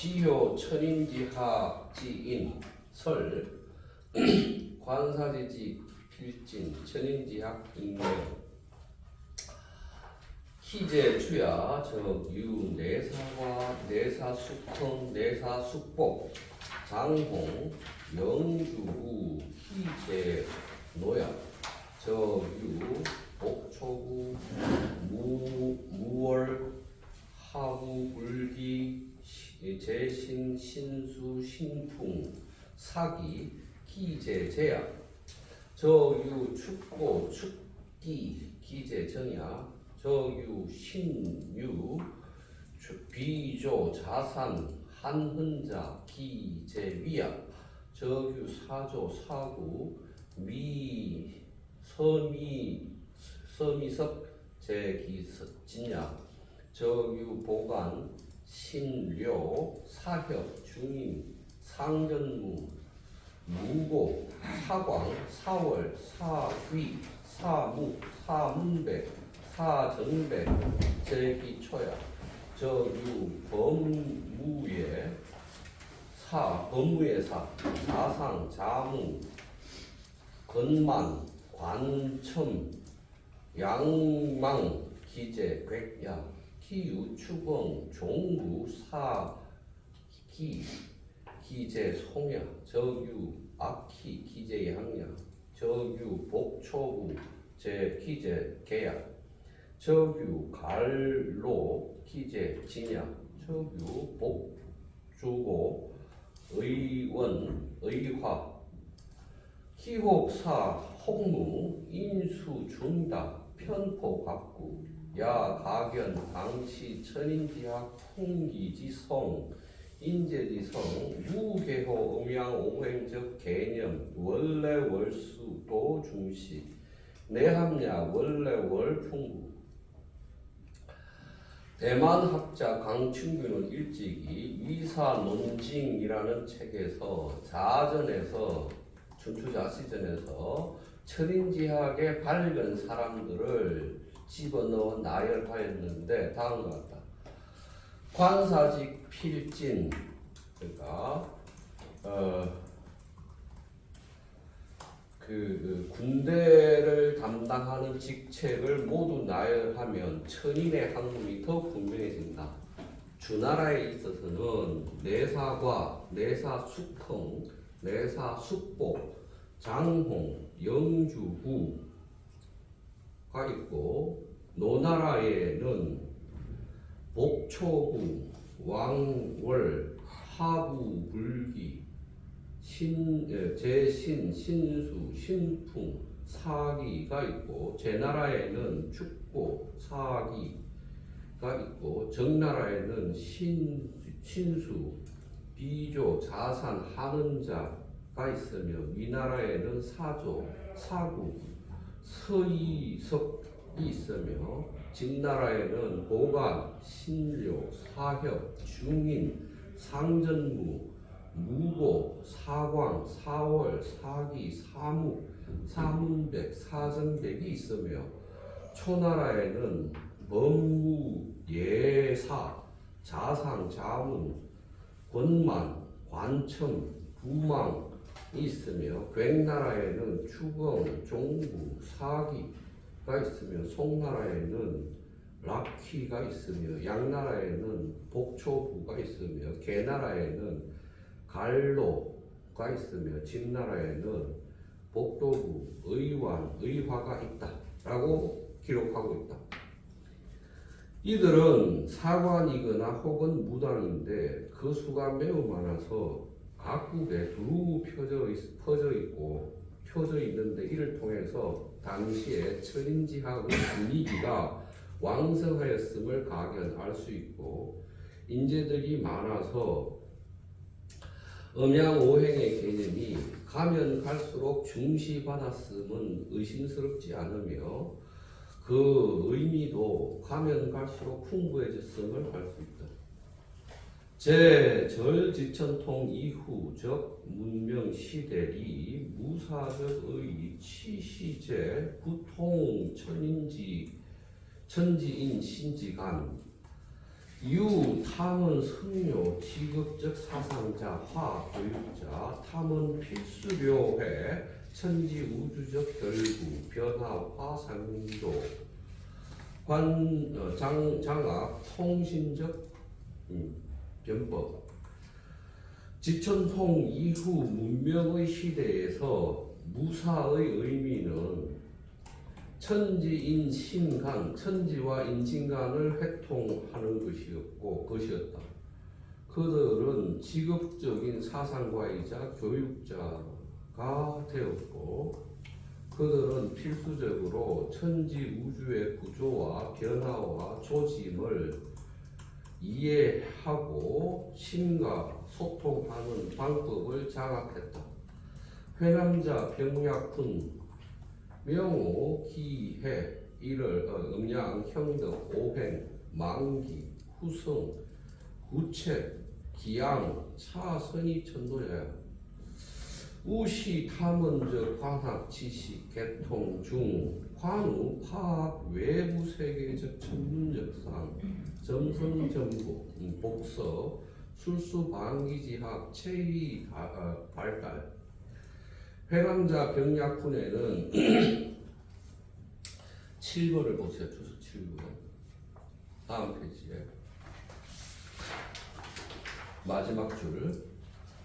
지효 천인지하 지인 설 관사지지 필진 천인지학 인명 희재 추야 적유 내사과 내사숙성 내사숙복 장홍 영주우 희재 노야 적유 복초구 무 무월 하부 불기 시- 재신 신풍 사기 기재 제약. 저유 축고 축기 기재 정야. 저유 신유 주- 비조 자산 한흔자 기재 위약. 저유 사조 사구 미 서미 서미석 제기석 진야. 저유 보관 신료 사협 중임 상전무 무고 사광 사월 사귀 사무 사문배 사정배 제기초야. 저유 범무예 사 법무의 사 자상 자무 건만 관첨 양망 기재 객야 기유 추공 종구 사기 기재 송야 저유 악희 기재 양야 저유 복초구 제 기재 계약 저유 갈로 기재 진야 저유 복주고 의원 의화 희곡사 홍무 인수 중다 편포 갑구 야 가견 당시 천인지학 풍기지성 인제지성 유계호 음양 오행적 개념 원래 월수 도 중시 내함야 원래 월풍구 대만 학자 강춘규는 일찍이 위사 논징이라는 책에서 자전에서 춘추자시전에서 천인지학의 밝은 사람들을 집어넣어 나열하였는데 다음과 같다. 관사직 필진 그러니까 어, 그, 그 군대를 담당하는 직책을 모두 나열하면 천인의 학문이 더 분명해진다. 주나라에 있어서는 내사과, 내사숙흥, 내사숙복, 장홍, 영주후가 있고 노나라에는 복초후, 왕월, 하부불기, 신, 예, 제신, 신수, 신풍, 사기가 있고 제 나라에는 축고, 사기가 있고 정나라에는 신, 신수, 비조, 자산, 하는 자가 있으며 위나라에는 사조, 사구, 서이석이 있으며 진나라에는 보관, 신료, 사협, 중인, 상전무, 무고, 사광, 사월, 사기, 사무, 사문백, 사전백이 있으며 초나라에는 법무, 예사, 자상, 자문, 권만, 관청, 부망이 있으며 굉나라에는 추경, 종부, 사기 가 있으며 송나라에는 락휘가 있으며 양나라에는 복초부가 있으며 개나라에는 갈로가 있으며 진나라에는 복도부, 의완, 의화가 있다라고 기록하고 있다. 이들은 사관이거나 혹은 무당인데 그 수가 매우 많아서 각국에 두루 펴져, 있고 펴져 있는데 이를 통해서 당시에 천인지학의 분위기가 왕성하였음을 각연할 수 있고 인재들이 많아서 음양오행의 개념이 가면 갈수록 중시받았음은 의심스럽지 않으며 그 의미도 가면 갈수록 풍부해졌음을 알 수 있다. 제절 지천통 이후 적 문명 시대리 무사적 의 치시제 구통 천인지 천지인 신지간 유 탐은 성료 직업적 사상자 화 교육자 탐은 필수료회 천지 우주적 결구 변화 화상도 관 어, 장, 장악 통신적 음, 변법 지천통 이후 문명의 시대에서 무사의 의미는 천지인 신간, 천지와 인신간을 회통하는 것이었고 것이었다. 그들은 직업적인 사상가이자 교육자가 되었고 그들은 필수적으로 천지 우주의 구조와 변화와 조짐을 이해하고 신과 소통하는 방법을 장악했다. 회남자 병약훈 명호, 기해, 일월, 어, 음양, 형덕, 오행, 만기, 후성, 구체, 기양, 차선이 천도야. 우시, 탐언적, 관학, 지식, 개통, 중, 관우, 파악, 외부 세계적 천문적상, 점성, 정보, 음, 복서, 술수, 방기지학, 체위, 바- 어, 발달. 회감자 병약훈에는 7번을 보세요. 주소 7번. 다음 페이지에. 마지막 줄.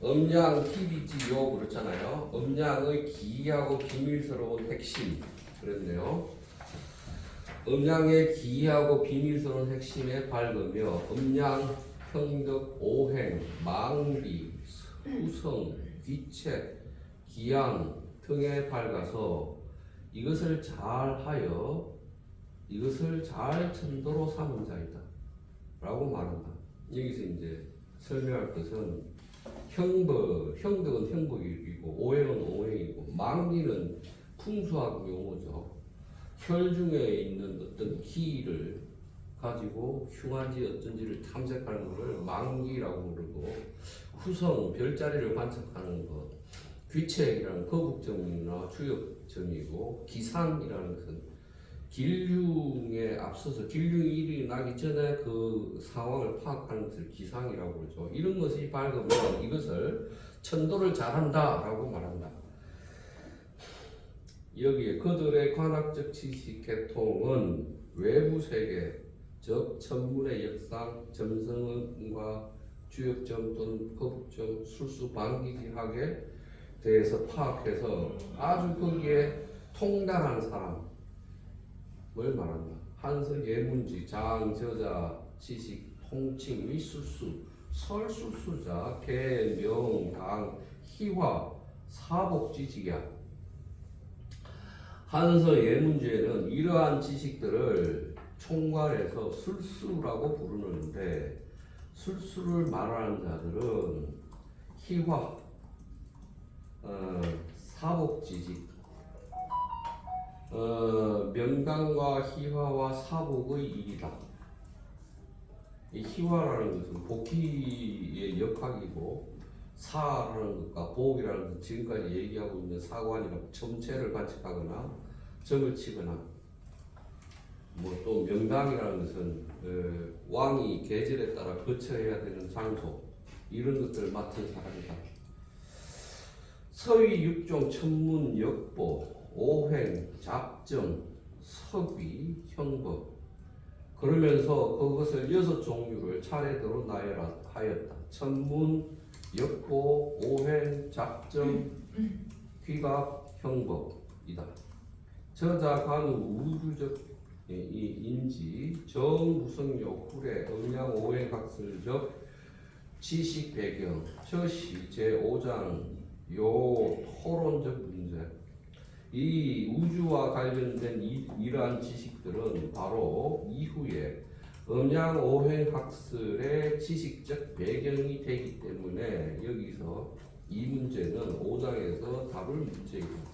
음양 TBG요 그렇잖아요. 음양의 기이하고 비밀스러운 핵심 그랬네요. 음양의 기이하고 비밀스러운 핵심에 밝으며 음양, 형덕, 오행, 망비, 후성, 귀책, 기양 등에 밝아서 이것을 잘하여 이것을 잘 천도로 삼은 자이다. 라고 말한다. 여기서 이제 설명할 것은 형벌, 형덕은 형복이고 오행은 오행이고 망기는 풍수학 용어죠. 혈 중에 있는 어떤 기를 가지고 흉한지 어쩐지를 탐색하는 것을 망기라고 부르고 후성 별자리를 관측하는 것 귀책이라는 거북점이나 주역점이고 기상이라는 것은 길흉에 앞서서 길흉이 일이 나기 전에 그 상황을 파악하는 것을 기상이라고 그러죠. 이런 것이 밝으면 이것을 천도를 잘한다라고 말한다. 여기에 그들의 관학적 지식 계통은 외부 세계, 즉 천문의 역상, 점성과 주역점 또는 거북점, 술수 방기지학에 대해서 파악해서 아주 거기에 통달한 사람 을 말한다. 한서 예문지, 장, 저자, 지식, 통칭, 위술수, 설술수자, 개, 명, 당, 희화, 사복지직이야. 한서 예문지에는 이러한 지식들을 총괄해서 술수라고 부르는데 술수를 말하는 자들은 희화, 어, 사복지식, 어, 명당과 희화와 사복의 일이다. 이 희화라는 것은 복희의 역학이고 사라는 것과 복이라는 것은 지금까지 얘기하고 있는 사관이나 점체를 관측하거나 점을 치거나 뭐 또 명당이라는 것은 어, 왕이 계절에 따라 거쳐야 되는 장소 이런 것들을 맡은 사람이다. 서위 육종 천문 역보 오행 잡정 서귀 형법 그러면서 그것을 여섯 종류를 차례대로 나열하였다. 천문 역보 오행 잡정 귀각 형법이다. 저자 간우 우주적 이 인지 정무성요 후래 음양 오행 학설적 지식 배경 저시 제 5장 요 토론적 문제 이 우주와 관련된 이, 이러한 지식들은 바로 이후에 음양 오행 학설의 지식적 배경이 되기 때문에 여기서 이 문제는 5장에서 답을 문제입니다.